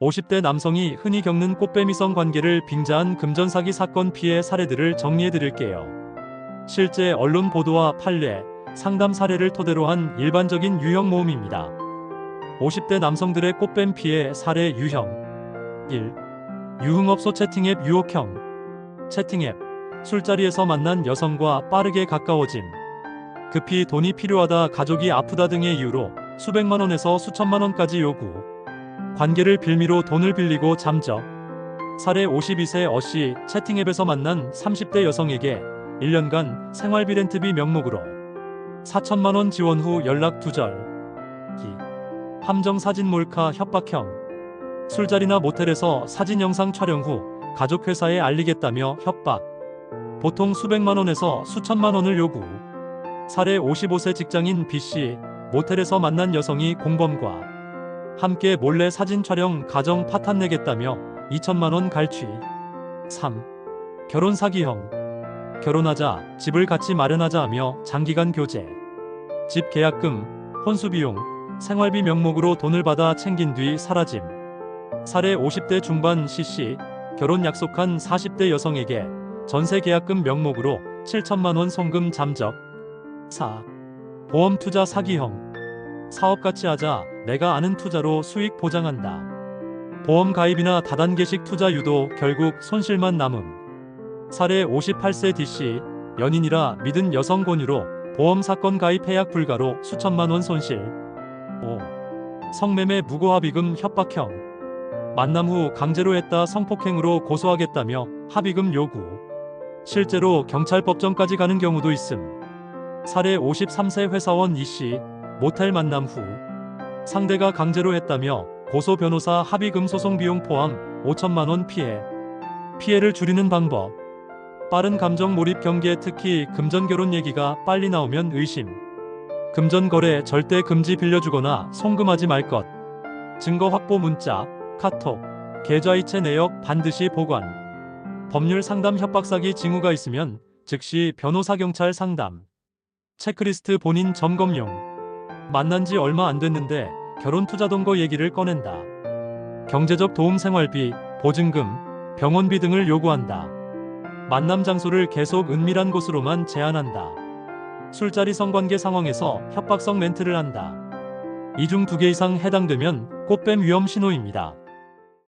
50대 남성이 흔히 겪는 꽃뱀이성 관계를 빙자한 금전사기 사건 피해 사례들을 정리해 드릴게요. 실제 언론 보도와 판례, 상담 사례를 토대로 한 일반적인 유형 모음입니다. 50대 남성들의 꽃뱀 피해 사례 유형 1. 유흥업소 채팅앱 유혹형 채팅앱 술자리에서 만난 여성과 빠르게 가까워짐 급히 돈이 필요하다 가족이 아프다 등의 이유로 수백만 원에서 수천만 원까지 요구 관계를 빌미로 돈을 빌리고 잠적. 사례 52세 어씨 채팅앱에서 만난 30대 여성에게 1년간 생활비 렌트비 명목으로 4천만 원 지원 후 연락 두절. 2. 함정 사진 몰카 협박형. 술자리나 모텔에서 사진 영상 촬영 후 가족 회사에 알리겠다며 협박. 보통 수백만 원에서 수천만 원을 요구. 사례 55세 직장인 B씨 모텔에서 만난 여성이 공범과 함께 몰래 사진 촬영 가정 파탄 내겠다며 2천만 원 갈취. 3. 결혼 사기형 결혼하자 집을 같이 마련하자 하며 장기간 교제. 집 계약금 혼수 비용 생활비 명목으로 돈을 받아 챙긴 뒤 사라짐. 사례 50대 중반 C씨 결혼 약속한 40대 여성에게 전세 계약금 명목으로 7천만 원 송금 잠적. 4. 보험 투자 사기형 사업 같이 하자 내가 아는 투자로 수익 보장한다. 보험 가입이나 다단계식 투자 유도 결국 손실만 남음. 사례 58세 D씨 연인이라 믿은 여성 권유로 보험 사건 가입 해약 불가로 수천만 원 손실. 5. 성매매 무고합의금 협박형 만남 후 강제로 했다 성폭행으로 고소하겠다며 합의금 요구. 실제로 경찰 법정까지 가는 경우도 있음. 사례 53세 회사원 이씨 모텔 만남 후 상대가 강제로 했다며 고소 변호사 합의금 소송 비용 포함 5천만 원 피해. 피해를 줄이는 방법. 빠른 감정 몰입 경계 특히 금전 결혼 얘기가 빨리 나오면 의심. 금전 거래 절대 금지 빌려주거나 송금하지 말 것. 증거 확보 문자, 카톡, 계좌이체 내역 반드시 보관. 법률 상담 협박 사기 징후가 있으면 즉시 변호사 경찰 상담. 체크리스트 본인 점검용. 만난 지 얼마 안 됐는데 결혼 투자 동거 얘기를 꺼낸다. 경제적 도움 생활비, 보증금, 병원비 등을 요구한다. 만남 장소를 계속 은밀한 곳으로만 제한한다. 술자리 성관계 상황에서 협박성 멘트를 한다. 이 중 두 개 이상 해당되면 꽃뱀 위험 신호입니다.